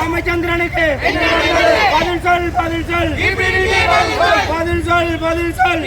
ராமச்சந்திரனுக்கு. பதில் சொல் பதில் சொல். பதில் சொல் பதில் சொல்.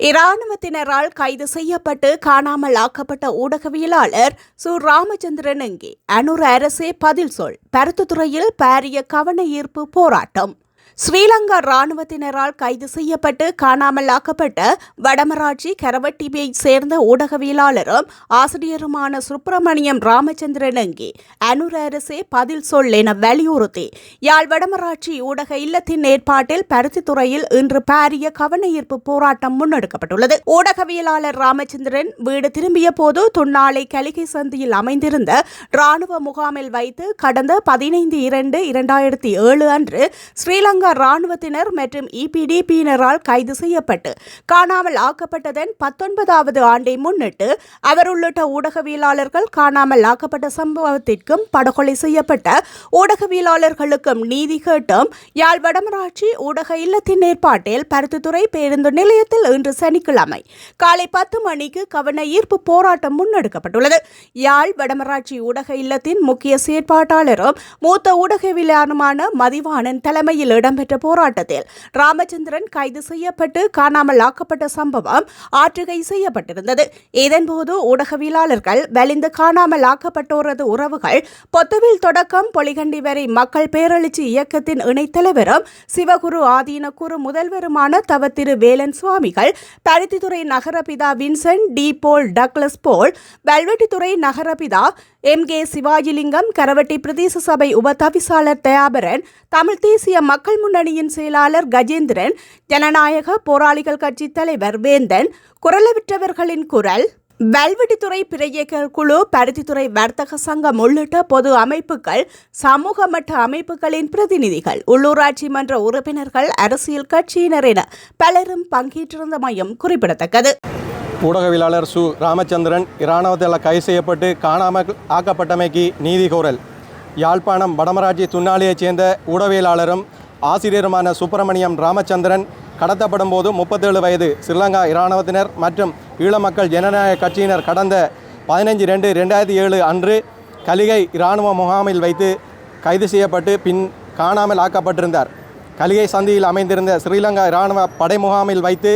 இராணுவத்தினரால் கைது செய்யப்பட்டு காணாமல் ஆக்கப்பட்ட ஊடகவியலாளர் சு. ராமச்சந்திரன் எங்கே அனுர அரசே பதில் சொல். பருத்துத்துறையில் பாரிய கவன ஈர்ப்பு போராட்டம். ஸ்ரீலங்கா ராணுவத்தினரால் கைது செய்யப்பட்டு காணாமல் ஆக்கப்பட்ட வடமராட்சி கரவட்டியைச் சேர்ந்த ஊடகவியலாளரும் ஆசிரியருமான சுப்பிரமணியம் ராமச்சந்திரன் அங்கே. அனுர அரசே பதில் சொல் என வலியுறுத்தி யாழ் வடமராட்சி ஊடக இல்லத்தின் ஏற்பாட்டில் பருத்தித்துறையில் இன்று பாரிய கவன ஈர்ப்பு போராட்டம் முன்னெடுக்கப்பட்டுள்ளது. ஊடகவியலாளர் ராமச்சந்திரன் வீடு திரும்பிய போது துண்ணாலை கலிகை சந்தியில் அமைந்திருந்த ராணுவ முகாமில் வைத்து கடந்த பதினைந்து இரண்டு இரண்டாயிரத்தி ஏழு அன்று ஸ்ரீலங்கா ராணுவத்தினர் மற்றும் இபிடிபியினரால் கைது செய்யப்பட்டு காணாமல் ஆக்கப்பட்டதன் பத்தொன்பதாவது ஆண்டை முன்னிட்டு அவர் உள்ளிட்ட ஊடகவியலாளர்கள் காணாமல் ஆக்கப்பட்ட சம்பவத்திற்கும் படுகொலை செய்யப்பட்ட ஊடகவியலாளர்களுக்கும் நீதி கேட்டும். யாழ் வடமராட்சி ஊடக இல்லத்தின் ஏற்பாட்டில் பருத்தித்துறை பேருந்து நிலையத்தில் இன்று சனிக்கிழமை காலை பத்து மணிக்கு கவன ஈர்ப்பு போராட்டம் முன்னெடுக்கப்பட்டுள்ளது. யாழ் வடமராட்சி ஊடக இல்லத்தின் முக்கிய செயற்பாட்டாளரும் மூத்த ஊடகவியலாளருமான மதிவாணன் தலைமையில் இடம் இடம்பெற்ற போராட்டத்தில் ராமச்சந்திரன் கைது செய்யப்பட்டு காணாமல் ஆக்கப்பட்ட சம்பவம் ஆற்றுகை செய்யப்பட்டிருந்தது. இதன்போது ஊடகவியலாளர்கள் வலிந்து காணாமல் ஆக்கப்பட்டோரது உறவுகள் பொத்துவில் தொடக்கம் பொலிகண்டி வரை மக்கள் பேரெழுச்சி இயக்கத்தின் இணைத்தலைவரும் சிவகுரு ஆதீன குரு முதல்வருமான தவ திரு வேலன் சுவாமிகள் Paruthithurai நகரபிதா Vincent De Paul Douglas Paul Valvettithurai நகரபிதா M K Sivajilingam Karaveddy பிரதேச சபை உபதவிசாளர் தயாபரன் தமிழ் தேசிய மக்கள் முன்னணியின் செயலாளர் கஜேந்திரன் ஜனநாயக போராளிகள் கட்சி தலைவர் வேந்தன் குரலவிற்றவர்களின் குரல் வல்வெட்டித்துறை பிறையக்கர் குழு பருத்தித்துறை வர்த்தக சங்கம் உள்ளிட்ட பொது அமைப்புகள் சமூக மட்ட அமைப்புகளின் பிரதிநிதிகள் உள்ளூராட்சி மன்ற உறுப்பினர்கள் அரசியல் கட்சியினர் என பலரும் பங்கேற்றிருந்தமையும் குறிப்பிடத்தக்கது. ஊடகவியலாளர் சு. ராமச்சந்திரன் இராணுவத்தில் கைது செய்யப்பட்டு காணாமல் ஆக்கப்பட்டமைக்கு நீதி கோரல். யாழ்ப்பாணம் வடமராட்சி துண்ணாலியைச் சேர்ந்த ஊடகவியலாளரும் ஆசிரியருமான சுப்பிரமணியம் ராமச்சந்திரன் கடத்தப்படும் போது முப்பத்தேழு வயது ஸ்ரீலங்கா இராணுவத்தினர் மற்றும் ஈழ மக்கள் ஜனநாயக கட்சியினர் கடந்த பதினைஞ்சு ரெண்டு ரெண்டாயிரத்தி ஏழு அன்று கலிகை இராணுவ முகாமில் வைத்து கைது செய்யப்பட்டு பின் காணாமல் ஆக்கப்பட்டிருந்தார். கலிகை சந்தியில் அமைந்திருந்த ஸ்ரீலங்கா இராணுவ படை முகாமில் வைத்து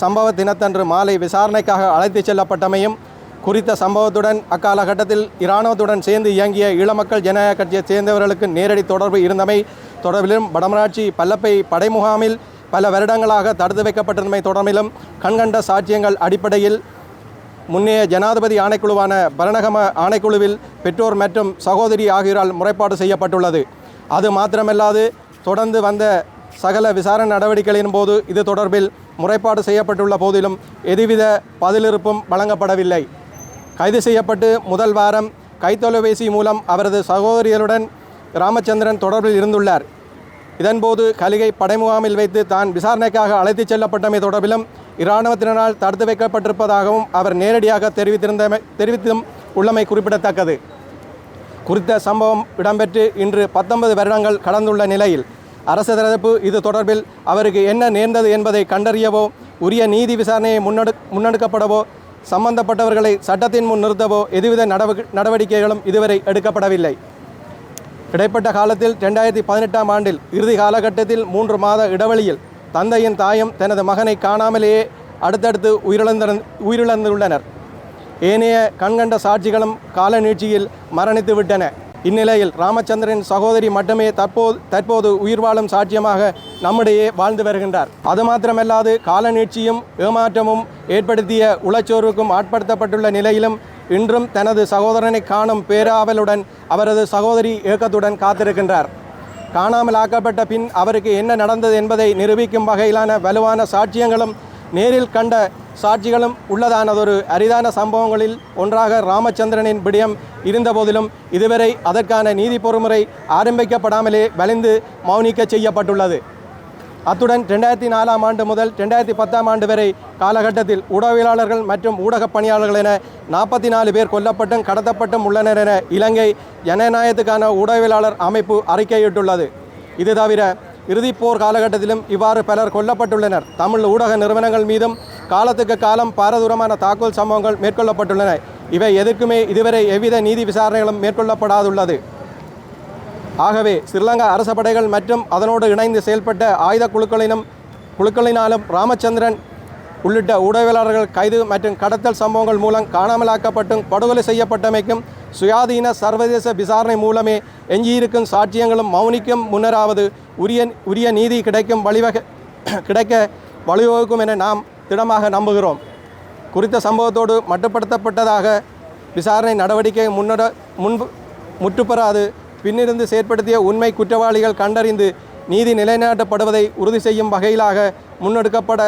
சம்பவ தினத்தன்று மாலை விசாரணைக்காக அழைத்துச் செல்லப்பட்டமையும் குறித்த சம்பவத்துடன் அக்காலகட்டத்தில் இராணுவத்துடன் சேர்ந்து இயங்கிய ஈழமக்கள் ஜனநாயக கட்சியைச் சேர்ந்தவர்களுக்கு நேரடி தொடர்பு இருந்தமை தொடர்பிலும் வடமராட்சி பல்லப்பை படை முகாமில் பல வருடங்களாக தடுத்து வைக்கப்பட்டிருந்தமை தொடர்பிலும் கண்கண்ட சாட்சியங்கள் அடிப்படையில் முன்னைய ஜனாதிபதி ஆணைக்குழுவான பரணகம ஆணைக்குழுவில் பெற்றோர் மற்றும் சகோதரி ஆகியோரால் முறைப்பாடு செய்யப்பட்டுள்ளது. அது மாத்திரமல்லாது தொடர்ந்து வந்த சகல விசாரணை நடவடிக்கைகளின் போது இது தொடர்பில் முறைப்பாடு செய்யப்பட்டுள்ள போதிலும் எதுவித பதிலிருப்பும் வழங்கப்படவில்லை. கைது செய்யப்பட்டு முதல் வாரம் கைத்தொலைபேசி மூலம் அவரது சகோதரிகளுடன் ராமச்சந்திரன் தொடர்பில் இருந்துள்ளார். இதன்போது கலிகை படைமுகாமில் வைத்து தான் விசாரணைக்காக அழைத்துச் செல்லப்பட்டமை தொடர்பிலும் இராணுவத்தினரால் தடுத்து வைக்கப்பட்டிருப்பதாகவும் அவர் நேரடியாக தெரிவித்திருந்தமை தெரிவித்தும் உள்ளமை குறிப்பிடத்தக்கது. குறித்த சம்பவம் இடம்பெற்று இன்று பத்தொன்பது வருடங்கள் கடந்துள்ள நிலையில் அரசு தரப்பு இது தொடர்பில் அவருக்கு என்ன நேர்ந்தது என்பதை கண்டறியவோ உரிய நீதி விசாரணையை முன்னெடு முன்னெடுக்கப்படவோ சம்பந்தப்பட்டவர்களை சட்டத்தின் முன் நிறுத்தவோ எதுவித நடவ நடவடிக்கைகளும் இதுவரை எடுக்கப்படவில்லை. இடைப்பட்ட காலத்தில் ரெண்டாயிரத்தி பதினெட்டாம் ஆண்டில் இறுதி காலகட்டத்தில் மூன்று மாத இடைவெளியில் தந்தையின் தாயும் தனது மகனை காணாமலேயே அடுத்தடுத்து உயிரிழந்த உயிரிழந்துள்ளனர். ஏனைய கண்கண்ட சாட்சிகளும் கால நீட்சியில் மரணித்து விட்டன. இந்நிலையில் ராமச்சந்திரன் சகோதரி மட்டுமே தற்போது தற்போது உயிர் வாழும் சாட்சியமாக நம்மிடையே வாழ்ந்து வருகின்றார். அது மாத்திரமல்லாது கால நீட்சியும் ஏமாற்றமும் ஏற்படுத்திய உளச்சோர்வுக்கும் ஆட்படுத்தப்பட்டுள்ள நிலையிலும் இன்றும் தனது சகோதரனை காணும் பேராவலுடன் அவரது சகோதரி ஏக்கத்துடன் காத்திருக்கின்றார். காணாமல் ஆக்கப்பட்ட பின் அவருக்கு என்ன நடந்தது என்பதை நிரூபிக்கும் வகையிலான வலுவான சாட்சியங்களும் நேரில் கண்ட சாட்சிகளும் உள்ளதானதொரு அரிதான சம்பவங்களில் ஒன்றாக ராமச்சந்திரனின் விடயம் இருந்தபோதிலும் இதுவரை அதற்கான நீதி பொறுமுறை ஆரம்பிக்கப்படாமலே வலிந்து மௌனிக்க செய்யப்பட்டுள்ளது. அத்துடன் ரெண்டாயிரத்தி நாலாம் ஆண்டு முதல் ரெண்டாயிரத்தி பத்தாம் ஆண்டு வரை காலகட்டத்தில் ஊடகவியலாளர்கள் மற்றும் ஊடகப் பணியாளர்கள் என நாற்பத்தி நாலு பேர் கொல்லப்பட்டும் கடத்தப்பட்டும் உள்ளனர் என இலங்கை ஜனநாயகத்துக்கான ஊடகவியலாளர் அமைப்பு அறிக்கையிட்டுள்ளது. இது தவிர இறுதிப்போர் காலகட்டத்திலும் இவ்வாறு பலர் கொல்லப்பட்டுள்ளனர். தமிழ் ஊடக நிறுவனங்கள் மீதும் காலத்துக்கு காலம் பாரதூரமான தாக்குதல் சம்பவங்கள் மேற்கொள்ளப்பட்டுள்ளன. இவை எதற்குமே இதுவரை எவ்வித நீதி விசாரணைகளும் மேற்கொள்ளப்படாதுள்ளது. ஆகவே ஸ்ரீலங்கா அரச படைகள் மற்றும் அதனோடு இணைந்து செயல்பட்ட ஆயுத குழுக்களினும் குழுக்களினாலும் ராமச்சந்திரன் உள்ளிட்ட ஊடகவியலாளர்கள் கைது மற்றும் கடத்தல் சம்பவங்கள் மூலம் காணாமலாக்கப்பட்டும் படுகொலை செய்யப்பட்டமைக்கும் சுயாதீன சர்வதேச விசாரணை மூலமே எஞ்சியிருக்கும் சாட்சியங்களும் மௌனிக்கும் முன்னராவது உரிய உரிய நீதி கிடைக்கும் வழிவகை கிடைக்க வழிவகுக்கும் என நாம் திடமாக நம்புகிறோம். குறித்த சம்பவத்தோடு மட்டுப்படுத்தப்பட்டதாக விசாரணை நடவடிக்கை முன்னட முன்பு முற்றுப்பெறாது பின்னிருந்து செயற்படுத்திய உண்மை குற்றவாளிகள் கண்டறிந்து நீதி நிலைநாட்டப்படுவதை உறுதி செய்யும் வகையிலாக முன்னெடுக்கப்பட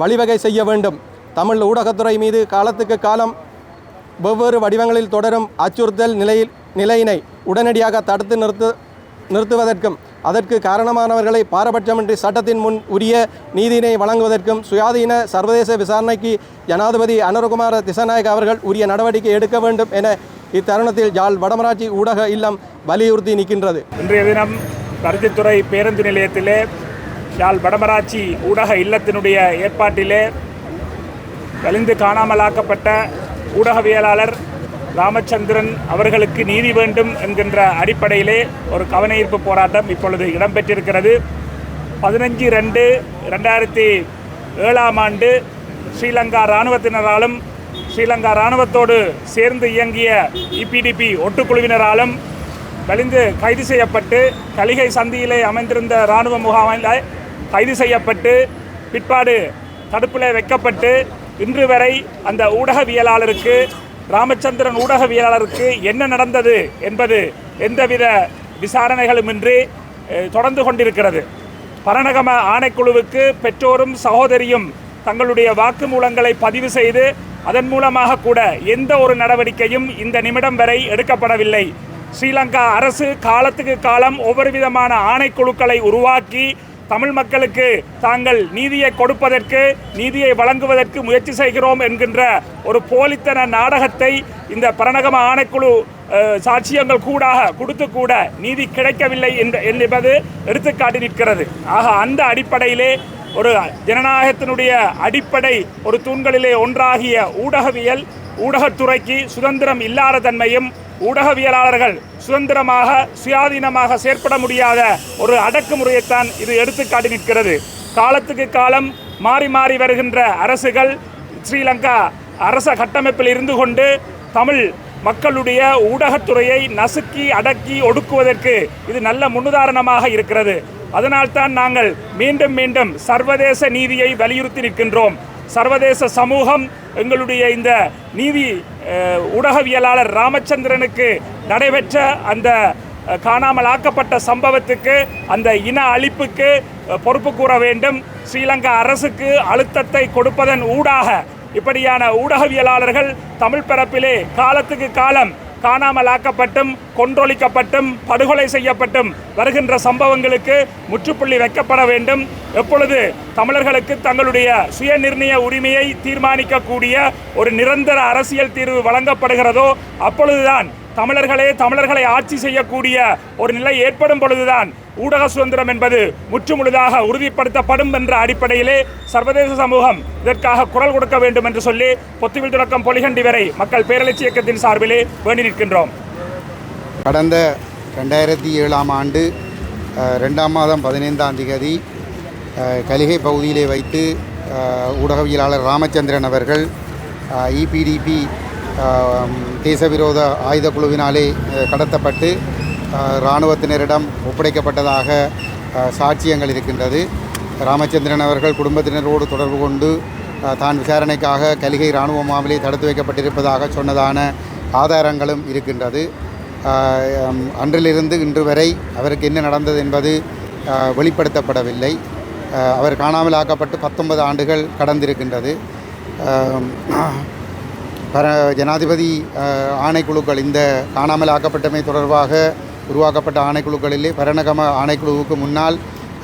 வழிவகை செய்ய வேண்டும். தமிழ் ஊடகத்துறை மீது காலத்துக்கு காலம் வெவ்வேறு வடிவங்களில் தொடரும் அச்சுறுத்தல் நிலையில் நிலையினை உடனடியாக தடுத்து நிறுத்த நிறுத்துவதற்கும் அதற்கு காரணமானவர்களை பாரபட்சமின்றி சட்டத்தின் முன் உரிய நீதியினை வழங்குவதற்கும் சுயாதீன சர்வதேச விசாரணைக்கு ஜனாதிபதி அனுரகுமார திசநாயக் அவர்கள் உரிய நடவடிக்கை எடுக்க வேண்டும் என இத்தருணத்தில் யாழ் வடமராட்சி ஊடக இல்லம் வலியுறுத்தி நிற்கின்றது. இன்றைய தினம் பருத்தித்துறை பேருந்து நிலையத்திலே யாழ் வடமராட்சி ஊடக இல்லத்தினுடைய ஏற்பாட்டிலே வலிந்து காணாமலாக்கப்பட்ட ஊடகவியலாளர் ராமச்சந்திரன் அவர்களுக்கு நீதி வேண்டும் என்கின்ற அடிப்படையிலே ஒரு கவனஈர்ப்பு போராட்டம் இப்பொழுது இடம்பெற்றிருக்கிறது. பதினஞ்சு ரெண்டு ரெண்டாயிரத்தி ஏழாம் ஆண்டு ஸ்ரீலங்கா இராணுவத்தினராலும் ஸ்ரீலங்கா இராணுவத்தோடு சேர்ந்து இயங்கிய இபிடிபி ஒட்டுக்குழுவினராலும் வலிந்து கைது செய்யப்பட்டு கலிகை சந்தியிலே அமைந்திருந்த இராணுவ முகாமில் கைது செய்யப்பட்டு பிற்பாடு தடுப்பில் வைக்கப்பட்டு இன்று வரை அந்த ஊடகவியலாளருக்கு ராமச்சந்திரன் ஊடகவியலாளருக்கு என்ன நடந்தது என்பது எந்தவித விசாரணைகளுமின்றி தொடர்ந்து கொண்டிருக்கிறது. பரணகம ஆணைக்குழுவுக்கு பெற்றோரும் சகோதரியும் தங்களுடைய வாக்குமூலங்களை பதிவு செய்து அதன் மூலமாக கூட எந்த ஒரு நடவடிக்கையும் இந்த நிமிடம் வரை எடுக்கப்படவில்லை. ஸ்ரீலங்கா அரசு காலத்துக்கு காலம் ஒவ்வொரு விதமான ஆணைக்குழுக்களை உருவாக்கி தமிழ் மக்களுக்கு தாங்கள் நீதியை கொடுப்பதற்கு நீதியை வழங்குவதற்கு முயற்சி செய்கிறோம் என்கின்ற ஒரு போலித்தன நாடகத்தை இந்த பரணகம ஆணைக்குழு சாட்சியங்கள் கூடாக கொடுத்து கூட நீதி கிடைக்கவில்லை என்பது எடுத்துக்காட்டி நிற்கிறது. ஆக அந்த அடிப்படையிலே ஒரு ஜனநாயகத்தினுடைய அடிப்படை ஒரு தூண்களிலே ஒன்றாகிய ஊடகவியல் ஊடகத்துறைக்கு சுதந்திரம் இல்லாத தன்மையும் ஊடகவியலாளர்கள் சுதந்திரமாக சுயாதீனமாக செயற்பட முடியாத ஒரு அடக்குமுறையைத்தான் இது எடுத்துக்காட்டி நிற்கிறது. காலத்துக்கு காலம் மாறி மாறி வருகின்ற அரசுகள் ஸ்ரீலங்கா அரச கட்டமைப்பில் இருந்து கொண்டு தமிழ் மக்களுடைய ஊடகத்துறையை நசுக்கி அடக்கி ஒடுக்குவதற்கு இது நல்ல முன்னுதாரணமாக இருக்கிறது. அதனால்தான் நாங்கள் மீண்டும் மீண்டும் சர்வதேச நீதியை வலியுறுத்தி நிற்கின்றோம். சர்வதேச சமூகம் எங்களுடைய இந்த நீதி ஊடகவியலாளர் ராமச்சந்திரனுக்கு நடைபெற்ற அந்த காணாமல் ஆக்கப்பட்ட சம்பவத்துக்கு அந்த இன அழிப்புக்கு பொறுப்பு கூற வேண்டும். ஸ்ரீலங்கா அரசுக்கு அழுத்தத்தை கொடுப்பதன் ஊடாக இப்படியான ஊடகவியலாளர்கள் தமிழ் பரப்பிலே காலத்துக்கு காலம் காணாமல் ஆக்கப்பட்டும் கொன்றொழிக்கப்பட்டும் படுகொலை செய்யப்பட்டும் வருகின்ற சம்பவங்களுக்கு முற்றுப்புள்ளி வைக்கப்பட வேண்டும். எப்பொழுது தமிழர்களுக்கு தங்களுடைய சுய நிர்ணய உரிமையை தீர்மானிக்கக்கூடிய ஒரு நிரந்தர அரசியல் தீர்வு வழங்கப்படுகிறதோ அப்பொழுதுதான் தமிழர்களே தமிழர்களை ஆட்சி செய்யக்கூடிய ஒரு நிலை ஏற்படும் பொழுதுதான் ஊடக சுதந்திரம் என்பது முற்றுமுழுதாக உறுதிப்படுத்தப்படும் என்ற அடிப்படையிலே சர்வதேச சமூகம் இதற்காக குரல் கொடுக்க வேண்டும் என்று சொல்லி பொத்துவில் தொடக்கம் பொலிகண்டி வரை மக்கள் பேரழிச்சி இயக்கத்தின் சார்பிலே வேண்டி நிற்கின்றோம். கடந்த ரெண்டாயிரத்தி ஏழாம் ஆண்டு ரெண்டாம் மாதம் பதினைந்தாம் தேதி கலிகை பகுதியிலே வைத்து ஊடகவியலாளர் ராமச்சந்திரன் அவர்கள் இபிடிபி தேசவிரோத ஆயுத குழுவினாலே கடத்தப்பட்டு இராணுவத்தினரிடம் ஒப்படைக்கப்பட்டதாக சாட்சியங்கள் இருக்கின்றது. ராமச்சந்திரன் அவர்கள் குடும்பத்தினரோடு தொடர்பு கொண்டு தான் விசாரணைக்காக கலிகை இராணுவ மாவிலே தடுத்து வைக்கப்பட்டிருப்பதாக சொன்னதான ஆதாரங்களும் இருக்கின்றது. அன்றிலிருந்து இன்று வரை அவருக்கு என்ன நடந்தது என்பது வெளிப்படுத்தப்படவில்லை. அவர் காணாமல் ஆக்கப்பட்டு பத்தொன்பது ஆண்டுகள் கடந்திருக்கின்றது. பர ஜனாதிபதி ஆணைக்குழுக்கள் இந்த காணாமல் ஆக்கப்பட்டமை தொடர்பாக உருவாக்கப்பட்ட ஆணைக்குழுக்களிலே பரணகம ஆணைக்குழுவுக்கு முன்னால்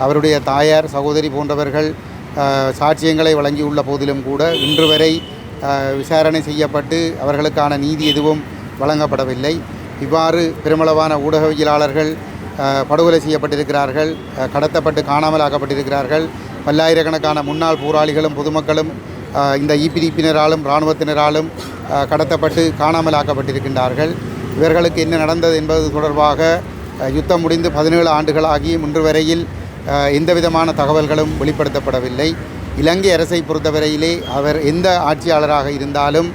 அவருடைய தாயார் சகோதரி போன்றவர்கள் சாட்சியங்களை வழங்கியுள்ள போதிலும் கூட இன்று வரை விசாரணை செய்யப்பட்டு அவர்களுக்கான நீதி எதுவும் வழங்கப்படவில்லை. இவ்வாறு பெருமளவான ஊடகவியலாளர்கள் படுகொலை செய்யப்பட்டிருக்கிறார்கள் கடத்தப்பட்டு காணாமல் ஆக்கப்பட்டிருக்கிறார்கள். பல்லாயிரக்கணக்கான முன்னாள் போராளிகளும் பொதுமக்களும் இந்த இபிடிப்பினராலும் இராணுவத்தினராலும் கடத்தப்பட்டு காணாமல் ஆக்கப்பட்டிருக்கின்றார்கள் இவர்களுக்கு என்ன நடந்தது என்பது தொடர்பாக யுத்தம் முடிந்து பதினேழு ஆண்டுகளாகியும் இன்று வரையில் எந்தவிதமான எந்த விதமான தகவல்களும் வெளிப்படுத்தப்படவில்லை. இலங்கை அரசை பொறுத்தவரையிலே அவர் எந்த ஆட்சியாளராக இருந்தாலும்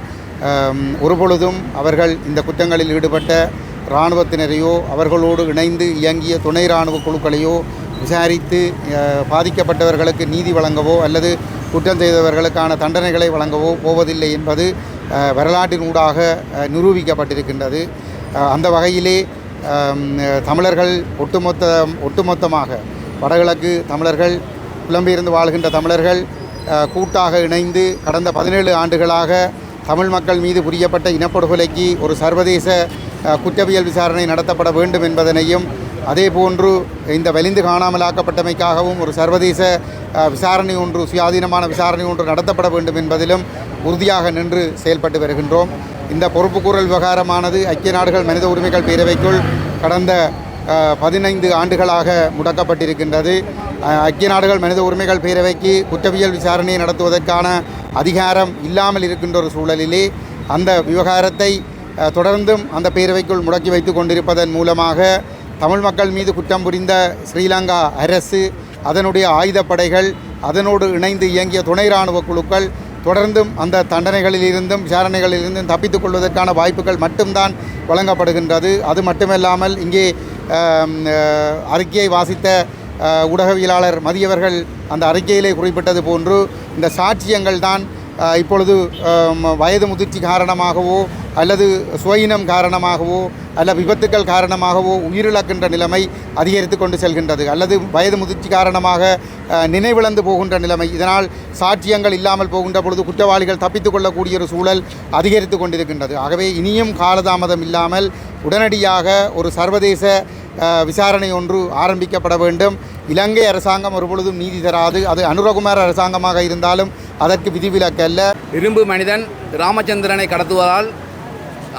ஒருபொழுதும் அவர்கள் இந்த குற்றங்களில் ஈடுபட்ட இராணுவத்தினரையோ அவர்களோடு இணைந்து இயங்கிய துணை இராணுவ குழுக்களையோ விசாரித்து பாதிக்கப்பட்டவர்களுக்கு நீதி வழங்கவோ அல்லது குற்றம் செய்தவர்களுக்கான தண்டனைகளை வழங்கவோ போவதில்லை என்பது வரலாற்றின் ஊடாக நிரூபிக்கப்பட்டிருக்கின்றது. அந்த வகையிலே தமிழர்கள் ஒட்டுமொத்த ஒட்டுமொத்தமாக வடகிழக்கு தமிழர்கள் புலம்பெயர்ந்து வாழ்கின்ற தமிழர்கள் கூட்டாக இணைந்து கடந்த பதினேழு ஆண்டுகளாக தமிழ் மக்கள் மீது புரியப்பட்ட இனப்படுகொலைக்கு ஒரு சர்வதேச குற்றவியல் விசாரணை நடத்தப்பட வேண்டும் என்பதனையும் அதேபோன்று இந்த வலிந்து காணாமலாக்கப்பட்டமைக்காகவும் ஒரு சர்வதேச விசாரணை ஒன்று சுயாதீனமான விசாரணை ஒன்று நடத்தப்பட வேண்டும் என்பதிலும் உறுதியாக நின்று செயல்பட்டு வருகின்றோம். இந்த பொறுப்புக்கூறல் விவகாரமானது ஐக்கிய நாடுகள் மனித உரிமைகள் பேரவைக்குள் கடந்த பதினைந்து ஆண்டுகளாக முடக்கப்பட்டிருக்கின்றது. ஐக்கிய நாடுகள் மனித உரிமைகள் பேரவைக்கு குற்றவியல் விசாரணையை நடத்துவதற்கான அதிகாரம் இல்லாமல் இருக்கின்ற ஒரு சூழலிலே அந்த விவகாரத்தை தொடர்ந்தும் அந்த பேரவைக்குள் முடக்கி வைத்து கொண்டிருப்பதன் மூலமாக தமிழ் மக்கள் மீது குற்றம் புரிந்த ஸ்ரீலங்கா அரசு அதனுடைய ஆயுதப்படைகள் அதனோடு இணைந்து இயங்கிய துணை இராணுவ குழுக்கள் தொடர்ந்தும் அந்த தண்டனைகளிலிருந்தும் விசாரணைகளிலிருந்தும் தப்பித்துக் கொள்வதற்கான வாய்ப்புகள் மட்டும்தான் வழங்கப்படுகின்றது. அது மட்டுமல்லாமல் இங்கே அறிக்கையை வாசித்த ஊடகவியலாளர் மதியவர்கள் அந்த அறிக்கையிலே குறிப்பிட்டது போன்று இந்த சாட்சியங்கள் தான் இப்பொழுது வயது முதிர்ச்சி காரணமாகவோ அல்லது சுயினம் காரணமாகவோ அல்ல விபத்துக்கள் காரணமாகவோ உயிரிழக்கின்ற நிலைமை அதிகரித்து கொண்டு செல்கின்றது அல்லது வயது முதிர்ச்சி காரணமாக நினைவிழந்து போகின்ற நிலைமை. இதனால் சாட்சியங்கள் இல்லாமல் போகின்ற பொழுது குற்றவாளிகள் தப்பித்து கொள்ளக்கூடிய ஒரு சூழல் அதிகரித்து கொண்டிருக்கின்றது. ஆகவே இனியும் காலதாமதம் இல்லாமல் உடனடியாக ஒரு சர்வதேச விசாரணை ஒன்று ஆரம்பிக்கப்பட வேண்டும். இலங்கை அரசாங்கம் ஒருபொழுதும் நீதி தராது. அது அனுரகுமார் அரசாங்கமாக இருந்தாலும் அதற்கு விதிவிலக்கல்ல. இரும்பு மனிதன் ராமச்சந்திரனை கடத்துவதால்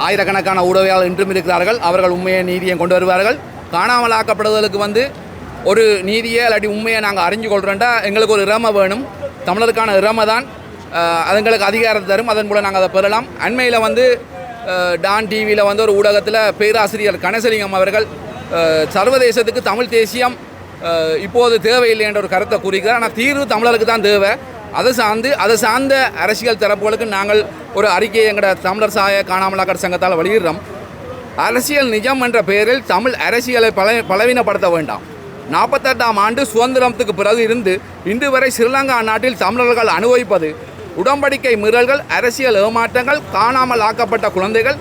ஆயிரக்கணக்கான ஊடகவியாளர் இன்றும் இருக்கிறார்கள். அவர்கள் உண்மையை நீதியை கொண்டு வருவார்கள். காணாமலாக்கப்படுவதற்கு வந்து ஒரு நீதியை இல்லாட்டி உண்மையை நாங்கள் அறிஞ்சு கொள்கிறோண்டா எங்களுக்கு ஒரு இறமை வேணும். தமிழருக்கான இறமை தான் அதுங்களுக்கு அதிகாரத்தை தரும். அதன் மூலம் நாங்கள் அதை பெறலாம். அண்மையில் வந்து டான் டிவியில் வந்து ஒரு ஊடகத்தில் பேராசிரியர் கணேசலிங்கம் அவர்கள் சர்வதேசத்துக்கு தமிழ் தேசியம் இப்போது தேவையில்லை என்ற ஒரு கருத்தை கூறுகிறார். ஆனால் தீர்வு தமிழருக்கு தான் தேவை. அதை சார்ந்து அதை சார்ந்த அரசியல் தரப்புகளுக்கு நாங்கள் ஒரு அறிக்கையை எங்களோட தமிழர் சாய காணாமலாக்கர் சங்கத்தால் வெளியிடுறோம். அரசியல் நிஜம் என்ற பெயரில் தமிழ் அரசியலை பல பலவீனப்படுத்த வேண்டாம். நாற்பத்தெட்டாம் ஆண்டு சுதந்திரத்துக்கு பிறகு இருந்து இன்று வரை ஸ்ரீலங்கா நாட்டில் தமிழர்கள் அனுபவிப்பது உடம்படிக்கை மீறல்கள் அரசியல் ஏமாற்றங்கள் காணாமல் ஆக்கப்பட்ட குழந்தைகள்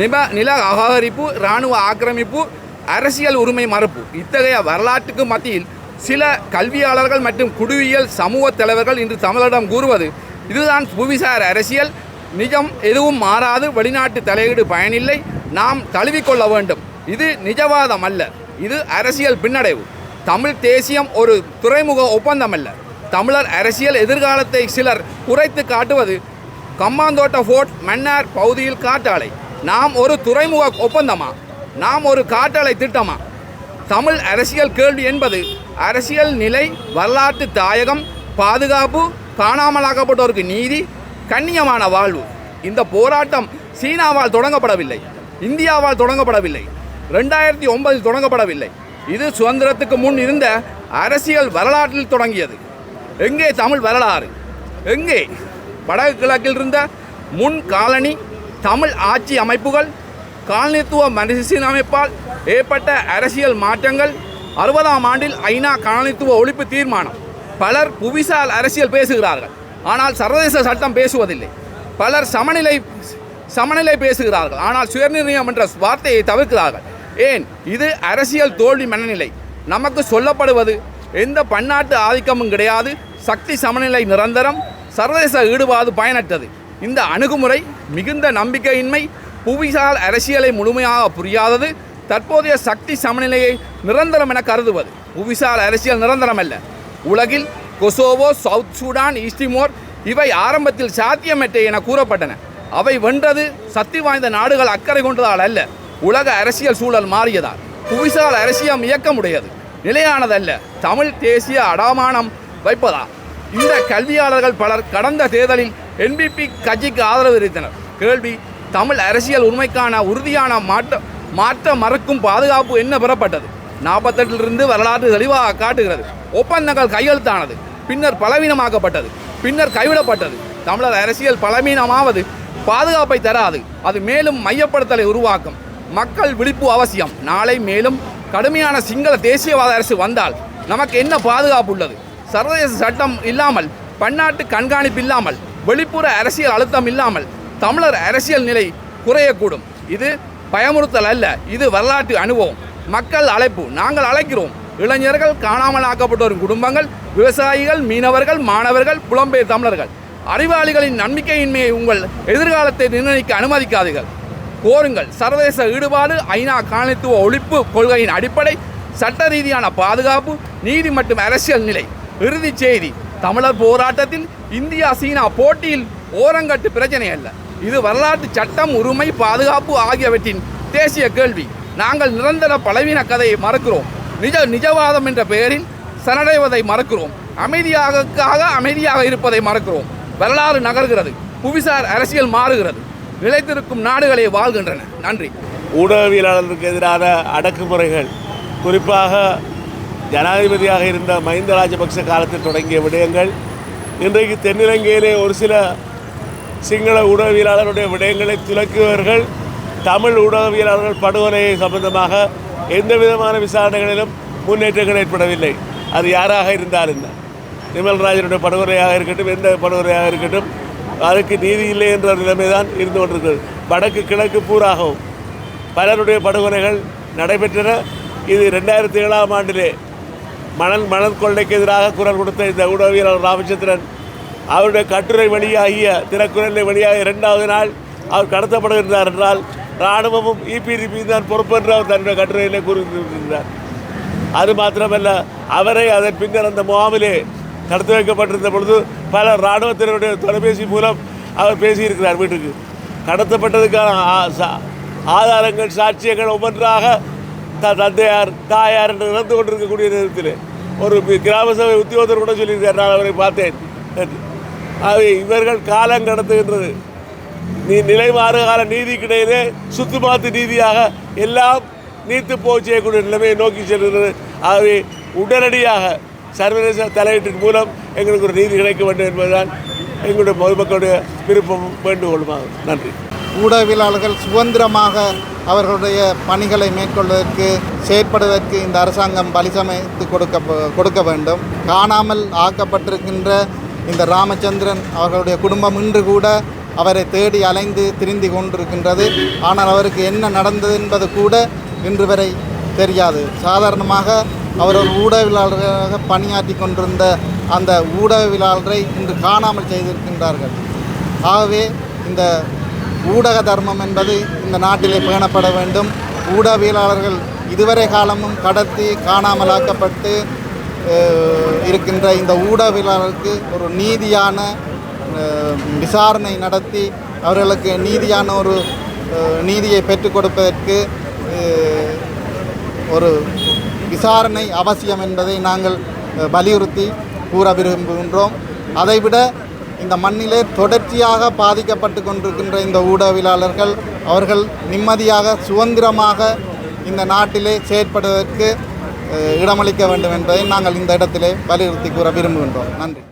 நிப நில அககரிப்பு இராணுவ ஆக்கிரமிப்பு அரசியல் உரிமை மறுப்பு. இத்தகைய வரலாற்றுக்கு மத்தியில் சில கல்வியாளர்கள் மற்றும் குடுவியல் சமூக தலைவர்கள் இன்று தமிழரிடம் கூறுவது இதுதான் புவிசார் அரசியல். நிஜம் எதுவும் மாறாது. வெளிநாட்டு தலையீடு பயனில்லை. நாம் தழுவிக்கொள்ள வேண்டும். இது நிஜவாதம் அல்ல இது அரசியல் பின்னடைவு. தமிழ் தேசியம் ஒரு துறைமுக ஒப்பந்தம் அல்ல தமிழர் அரசியல் எதிர்காலத்தை சிலர் குறைத்து காட்டுவது கம்மாந்தோட்ட ஃபோர்ட் மன்னார் பகுதியில் காற்றாலை. நாம் ஒரு துறைமுக ஒப்பந்தமா? நாம் ஒரு காற்றலை திட்டமா? தமிழ் அரசியல் கேள்வி என்பது அரசியல் நிலை வரலாற்று தாயகம் பாதுகாப்பு காணாமலாக்கப்பட்டோருக்கு நீதி கண்ணியமான வாழ்வு. இந்த போராட்டம் சீனாவால் தொடங்கப்படவில்லை இந்தியாவால் தொடங்கப்படவில்லை ரெண்டாயிரத்தி ஒன்பதில் தொடங்கப்படவில்லை. இது சுதந்திரத்துக்கு முன் இருந்த அரசியல் வரலாற்றில் தொடங்கியது. எங்கே தமிழ் வரலாறு? எங்கே? வடகிழக்கில் கிழக்கில் இருந்த முன் காலனி தமிழ் ஆட்சி அமைப்புகள் காலனித்துவ மறுசீரமைப்பால் ஏற்பட்ட அரசியல் மாற்றங்கள் அறுபதாம் ஆண்டில் ஐநா காலனித்துவ ஒழிப்பு தீர்மானம். பலர் புவிசால் அரசியல் பேசுகிறார்கள். ஆனால் சர்வதேச சட்டம் பேசுவதில்லை. பலர் சமநிலை சமநிலை பேசுகிறார்கள். ஆனால் சுயநிர்ணயம் என்ற வார்த்தையை தவிர்க்கிறார்கள். ஏன்? இது அரசியல் தோல்வி மனநிலை. நமக்கு சொல்லப்படுவது எந்த பன்னாட்டு ஆதிக்கமும் கிடையாது. சக்தி சமநிலை நிரந்தரம். சர்வதேச ஈடுபாடு பயனற்றது. இந்த அணுகுமுறை மிகுந்த நம்பிக்கையின்மை புவிசால் அரசியலை முழுமையாக புரியாதது தற்போதைய சக்தி சமநிலையை நிரந்தரம் என கருதுவது. புவிசால் அரசியல் நிரந்தரம் அல்ல உலகில் கொசோவோ சவுத் சூடான் ஈஸ்டிமோர் இவை ஆரம்பத்தில் சாத்தியமற்ற என கூறப்பட்டன. அவை வென்றது சக்தி வாய்ந்த நாடுகள் அக்கறை கொண்டதால் அல்ல உலக அரசியல் சூழல் மாறியதால். புவிசால் அரசியல் இயக்கமுடையது நிலையானதல்ல தமிழ் தேசிய அடாமானம் வைப்பதா? இந்த கல்வியாளர்கள் பலர் கடந்த தேர்தலில் என்பிபி கட்சிக்கு ஆதரவு தெரிவித்தனர். கேள்வி தமிழ் அரசியல் உண்மைக்கான உறுதியான மாற்ற மாற்ற மறுக்கும் பாதுகாப்பு என்ன பெறப்பட்டது? நாற்பத்தெட்டிலிருந்து வரலாற்று தெளிவாக காட்டுகிறது. ஒப்பந்தங்கள் கையெழுத்தானது. பின்னர் பலவீனமாக்கப்பட்டது. பின்னர் கைவிடப்பட்டது. தமிழர் அரசியல் பலவீனமாவது பாதுகாப்பை தராது. அது மேலும் மையப்படுத்தலை உருவாக்கும். மக்கள் விழிப்பு அவசியம். நாளை மேலும் கடுமையான சிங்கள தேசியவாத அரசு வந்தால் நமக்கு என்ன பாதுகாப்பு உள்ளது சர்வதேச சட்டம் இல்லாமல் பன்னாட்டு கண்காணிப்பு இல்லாமல் வெளிப்புற அரசியல் அழுத்தம் இல்லாமல் தமிழர் அரசியல் நிலை குறையக்கூடும். இது பயமுறுத்தல் அல்ல இது வரலாற்று அனுபவம். மக்கள் அழைப்பு நாங்கள் அழைக்கிறோம். இளைஞர்கள் காணாமல் ஆக்கப்பட்டோரின் குடும்பங்கள் விவசாயிகள் மீனவர்கள் மாணவர்கள் புலம்பெயர் தமிழர்கள். அறிவாளிகளின் நம்பிக்கையின்மையை உங்கள் எதிர்காலத்தை நிர்ணயிக்க அனுமதிக்காதீர்கள். கோருங்கள். சர்வதேச ஈடுபாடு ஐநா காலனித்துவ ஒழிப்பு கொள்கையின் அடிப்படை சட்ட ரீதியான பாதுகாப்பு நீதி மற்றும் அரசியல் நிலை. இறுதிச் செய்தி. தமிழர் போராட்டத்தில் இந்தியா சீனா போட்டியில் ஓரங்கட்டு பிரச்சனை அல்ல. இது வரலாற்று சட்டம் உரிமை பாதுகாப்பு ஆகியவற்றின் தேசிய கேள்வி. நாங்கள் நிரந்தர பலவீன கதையை மறக்கிறோம். நிஜ நிஜவாதம் என்ற பெயரில் சரணடைவதை மறக்கிறோம். அமைதியாகக்காக அமைதியாக இருப்பதை மறக்கிறோம். வரலாறு நகர்கிறது. புவிசார் அரசியல் மாறுகிறது. நிலைத்திருக்கும் நாடுகளே வாழ்கின்றன. நன்றி. ஊடகவியலாளர்களுக்கு எதிரான அடக்குமுறைகள் குறிப்பாக ஜனாதிபதியாக இருந்த மஹிந்த ராஜபக்ச காலத்தில் தொடங்கிய விடயங்கள் இன்றைக்கு தென்னிலங்கையிலே ஒரு சில சிங்கள ஊடகவியலாளருடைய விடயங்களை துலக்குவர்கள் தமிழ் ஊடகவியலாளர்கள் படுகொலை சம்பந்தமாக எந்த விதமான விசாரணைகளிலும் முன்னேற்றங்கள் ஏற்படவில்லை. அது யாராக இருந்தாலும் தான் நிமல்ராஜனுடைய படுகொலையாக இருக்கட்டும் எந்த படுகொலையாக இருக்கட்டும் அதுக்கு நீதி இல்லை என்ற நிலைமை தான் இருந்து கொண்டிருக்கிறது. வடக்கு கிழக்கு பூராகவும் பலருடைய படுகொலைகள் நடைபெற்றன. இது ரெண்டாயிரத்தி ஏழாம் ஆண்டிலே மணல் மணல் கொள்ளைக்கு எதிராக குரல் கொடுத்த இந்த ஊடகவியலாளர் ராமச்சந்திரன் அவருடைய கட்டுரை வெளியாகிய திறக்குறளை வெளியாகிய இரண்டாவது நாள் அவர் கடத்தப்படுகின்றார் என்றால் இராணுவமும் இபிடிபி தான் பொறுப்பு என்று அவர் தன்னுடைய கட்டுரையிலே கூறியிருக்கின்றார் அது மாத்திரமல்ல அவரை அதன் பின்னர் அந்த முகாமிலே கடத்தி வைக்கப்பட்டிருந்த பொழுது பல இராணுவத்தினருடைய தொலைபேசி மூலம் அவர் பேசியிருக்கிறார் வீட்டுக்கு கடத்தப்பட்டதுக்கான ஆதாரங்கள் சாட்சியங்கள் ஒவ்வொன்றாக த தந்தையார் தாயார் என்று இறந்து கொண்டிருக்கக்கூடிய நேரத்தில் ஒரு கிராம சபை உத்தியோகத்தர் கூட சொல்லியிருக்கார் நான் அவரை பார்த்தேன் என்று. அது இவர்கள் காலம் கடத்துகின்றது. நீ நிலை மாறுகால நீதிக்கிடையிலே சுத்துமாத்து நீதியாக எல்லாம் நீத்து போய் செய்யக்கூடிய நிலைமையை நோக்கி செல்கிறது ஆகவே உடனடியாக சர்வதேச தலையீட்டின் மூலம் எங்களுக்கு ஒரு நீதி கிடைக்க வேண்டும் என்பதுதான் எங்களுடைய பொதுமக்களுடைய விருப்பமும் வேண்டுகோளுமாகும். நன்றி. ஊடகவியலாளர்கள் சுதந்திரமாக அவர்களுடைய பணிகளை மேற்கொள்வதற்கு செயற்படுவதற்கு இந்த அரசாங்கம் பலிசமைத்து கொடுக்க கொடுக்க வேண்டும். காணாமல் ஆக்கப்பட்டிருக்கின்ற இந்த ராமச்சந்திரன் அவர்களுடைய குடும்பம் இன்று கூட அவரை தேடி அலைந்து திரிந்து கொண்டிருக்கின்றது. ஆனால் அவருக்கு என்ன நடந்தது என்பது கூட இன்று வரை தெரியாது. சாதாரணமாக அவர் ஒரு ஊடகவியலாளராக பணியாற்றி கொண்டிருந்த அந்த ஊடகவியலாளரை இன்று காணாமல் செய்திருக்கின்றார்கள். ஆகவே இந்த ஊடக தர்மம் என்பது இந்த நாட்டிலே பேணப்பட வேண்டும். ஊடகவியலாளர்கள் இதுவரை காலமும் கடத்தி காணாமலாக்கப்பட்டு இருக்கின்ற இந்த ஊடகவியலாளருக்கு ஒரு நீதியான விசாரணை நடத்தி அவர்களுக்கு நீதியான ஒரு நீதியை பெற்றுக் கொடுப்பதற்கு ஒரு விசாரணை அவசியம் என்பதை நாங்கள் வலியுறுத்தி கூற விரும்புகின்றோம். அதைவிட இந்த மண்ணிலே தொடர்ச்சியாக பாதிக்கப்பட்டு கொண்டிருக்கின்ற இந்த ஊடகவியலாளர்கள் அவர்கள் நிம்மதியாக சுதந்திரமாக இந்த நாட்டிலே செயற்படுவதற்கு இடமளிக்க வேண்டும் என்பதை நாங்கள் இந்த இடத்திலே வலியுறுத்தி கூற விரும்புகின்றோம். நன்றி.